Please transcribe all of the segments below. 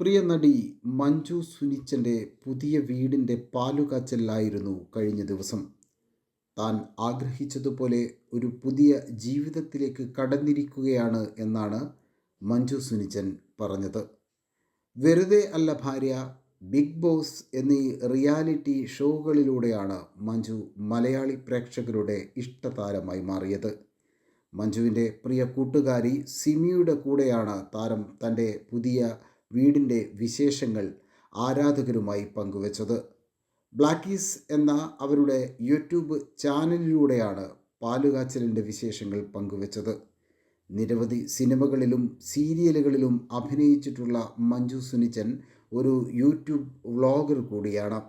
പ്രിയ നടി മഞ്ജു സുനിച്ചന്റെ പുതിയ വീടിന്റെ പാലുകാച്ചലിലായിരുന്നു കഴിഞ്ഞ ദിവസം. താൻ ആഗ്രഹിച്ചതുപോലെ ഒരു പുതിയ ജീവിതത്തിലേക്ക് കടന്നിരിക്കുകയാണ് എന്നാണ് മഞ്ജു സുനിച്ചൻ പറഞ്ഞത്. വെറുതെ അല്ല ഭാര്യ ബിഗ് ബോസ് എന്നീ റിയാലിറ്റി ഷോകളിലൂടെയാണ് മഞ്ജു മലയാളി പ്രേക്ഷകരുടെ ഇഷ്ടതാരമായി മാറിയത്. മഞ്ജുവിന്റെ പ്രിയ കൂട്ടുകാരി സിമിയുടെ കൂടെയാണ് താരം തന്റെ പുതിയ വീടിന്റെ വിശേഷങ്ങൾ ആരാധകരുമായി പങ്കുവച്ചത്. ബ്ലാക്കീസ് എന്ന അവരുടെ യൂട്യൂബ് ചാനലിലൂടെയാണ് പാലുകാച്ചലിന്റെ വിശേഷങ്ങൾ പങ്കുവച്ചത്. നിരവധി സിനിമകളിലും സീരിയലുകളിലും അഭിനയിച്ചിട്ടുള്ള മഞ്ജു സുനിച്ചൻ ഒരു യൂട്യൂബ് വ്ളോഗർ കൂടിയാണ്.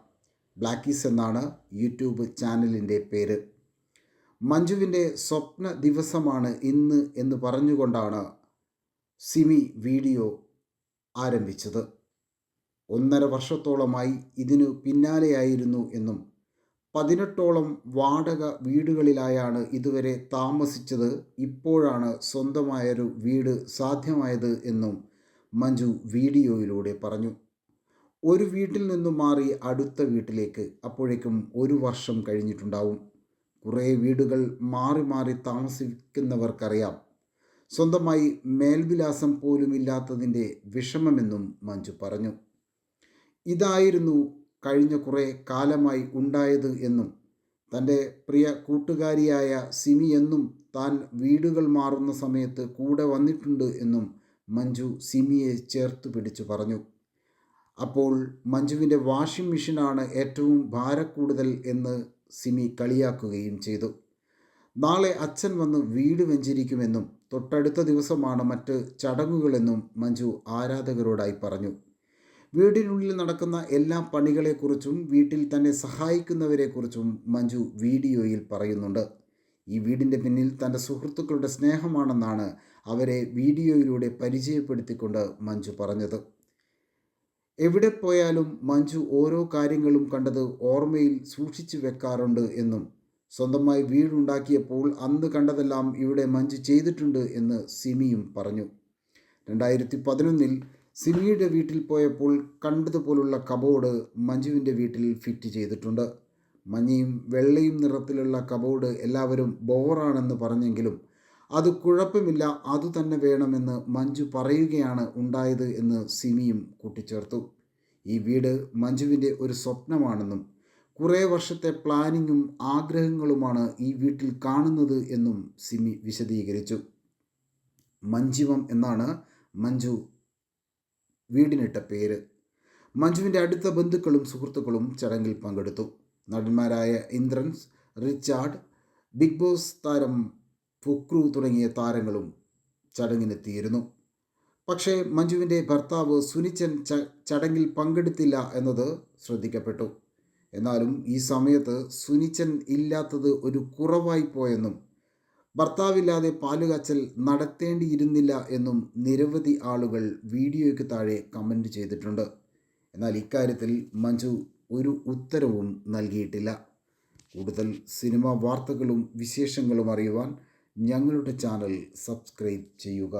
ബ്ലാക്കീസ് എന്നാണ് യൂട്യൂബ് ചാനലിന്റെ പേര്. മഞ്ജുവിന്റെ സ്വപ്ന ദിവസമാണ് ഇന്ന് എന്ന് പറഞ്ഞുകൊണ്ടാണ് സിമി വീഡിയോ ആരംഭിച്ചത്. ഒന്നര വർഷത്തോളമായി ഇതിനു പിന്നാലെയായിരുന്നു എന്നും പതിനെട്ടോളം വാടക വീടുകളിലായാണ് ഇതുവരെ താമസിച്ചത്. ഇപ്പോഴാണ് സ്വന്തമായൊരു വീട് സാധ്യമായത് എന്നും മഞ്ജു വീഡിയോയിലൂടെ പറഞ്ഞു. ഒരു വീട്ടിൽ നിന്നും മാറി അടുത്ത വീട്ടിലേക്ക് അപ്പോഴേക്കും ഒരു വർഷം കഴിഞ്ഞിട്ടുണ്ടാവും. കുറേ വീടുകൾ മാറി മാറി താമസിക്കുന്നവർക്കറിയാം. സ്വന്തമായി മേൽവിലാസം പോലും ഇല്ലാത്തതിന്റെ വിഷമമെന്നും മഞ്ജു പറഞ്ഞു. ഇതായിരുന്നു കഴിഞ്ഞ കുറേ കാലമായി ഉണ്ടായത് എന്നും തന്റെ പ്രിയ കൂട്ടുകാരിയായ സിമി എന്നും താൻ വീടുകൾ മാറുന്ന സമയത്ത് കൂടെ വന്നിട്ടുണ്ട് എന്നും മഞ്ജു സിമിയെ ചേർത്ത് പിടിച്ചു പറഞ്ഞു. അപ്പോൾ മഞ്ജുവിന്റെ വാഷിംഗ് മെഷീനാണ് ഏറ്റവും ഭാരക്കൂടുതൽ എന്ന് സിമി കളിയാക്കുകയും ചെയ്തു. നാളെ അച്ഛൻ വന്ന് വീട് വെഞ്ചരിക്കുമെന്നും തൊട്ടടുത്ത ദിവസമാണ് മറ്റ് ചടങ്ങുകളെന്നും മഞ്ജു ആരാധകരോടായി പറഞ്ഞു. വീടിനുള്ളിൽ നടക്കുന്ന എല്ലാ പണികളെക്കുറിച്ചും വീട്ടിൽ തന്നെ സഹായിക്കുന്നവരെക്കുറിച്ചും മഞ്ജു വീഡിയോയിൽ പറയുന്നുണ്ട്. ഈ വീടിന്റെ പിന്നിൽ തന്റെ സുഹൃത്തുക്കളുടെ സ്നേഹമാണെന്നാണ് അവരെ വീഡിയോയിലൂടെ പരിചയപ്പെടുത്തിക്കൊണ്ട് മഞ്ജു പറഞ്ഞത്. എവിടെ പോയാലും മഞ്ജു ഓരോ കാര്യങ്ങളും കണ്ടത് ഓർമ്മയിൽ സൂക്ഷിച്ചു വെക്കാറുണ്ട് എന്നും സ്വന്തമായി വീടുണ്ടാക്കിയപ്പോൾ അന്ന് കണ്ടതെല്ലാം ഇവിടെ മഞ്ജു ചെയ്തിട്ടുണ്ട് എന്ന് സിമിയും പറഞ്ഞു. രണ്ടായിരത്തി പതിനൊന്നിൽ സിമിയുടെ വീട്ടിൽ പോയപ്പോൾ കണ്ടതുപോലുള്ള കബോർഡ് മഞ്ജുവിന്റെ വീട്ടിൽ ഫിറ്റ് ചെയ്തിട്ടുണ്ട്. മഞ്ഞയും വെള്ളയും നിറത്തിലുള്ള കബോർഡ് എല്ലാവരും ബോറാണെന്ന് പറഞ്ഞെങ്കിലും അത് കുഴപ്പമില്ല അതു തന്നെ വേണമെന്ന് മഞ്ജു പറയുകയാണ് ഉണ്ടായത് എന്ന് സിമിയും കൂട്ടിച്ചേർത്തു. ഈ വീട് മഞ്ജുവിന്റെ ഒരു സ്വപ്നമാണെന്നും കുറേ വർഷത്തെ പ്ലാനിങ്ങും ആഗ്രഹങ്ങളുമാണ് ഈ വീട്ടിൽ കാണുന്നത് എന്നും സിമി വിശദീകരിച്ചു. മഞ്ജിവം എന്നാണ് മഞ്ജു വീടിനിട്ട പേര്. മഞ്ജുവിന്റെ അടുത്ത ബന്ധുക്കളും സുഹൃത്തുക്കളും ചടങ്ങിൽ പങ്കെടുത്തു. നടന്മാരായ ഇന്ദ്രൻസ് റിച്ചാർഡ് ബിഗ് ബോസ് താരം ഫുക്രു തുടങ്ങിയ താരങ്ങളും ചടങ്ങിനെത്തിയിരുന്നു. പക്ഷേ മഞ്ജുവിന്റെ ഭർത്താവ് സുനിച്ചൻ ചടങ്ങിൽ പങ്കെടുത്തില്ല എന്നത് ശ്രദ്ധിക്കപ്പെട്ടു. എന്നാലും ഈ സമയത്ത് സുനിച്ചൻ ഇല്ലാത്തത് ഒരു കുറവായി പോയെന്നും ഭർത്താവില്ലാതെ പാലുകാച്ചൽ നടത്തേണ്ടിയിരുന്നില്ല എന്നും നിരവധി ആളുകൾ വീഡിയോയ്ക്ക് താഴെ കമന്റ് ചെയ്തിട്ടുണ്ട്. എന്നാൽ ഇക്കാര്യത്തിൽ മഞ്ജു ഒരു ഉത്തരവും നൽകിയിട്ടില്ല. കൂടുതൽ സിനിമ വാർത്തകളും വിശേഷങ്ങളും അറിയുവാൻ ഞങ്ങളുടെ ചാനൽ സബ്സ്ക്രൈബ് ചെയ്യുക.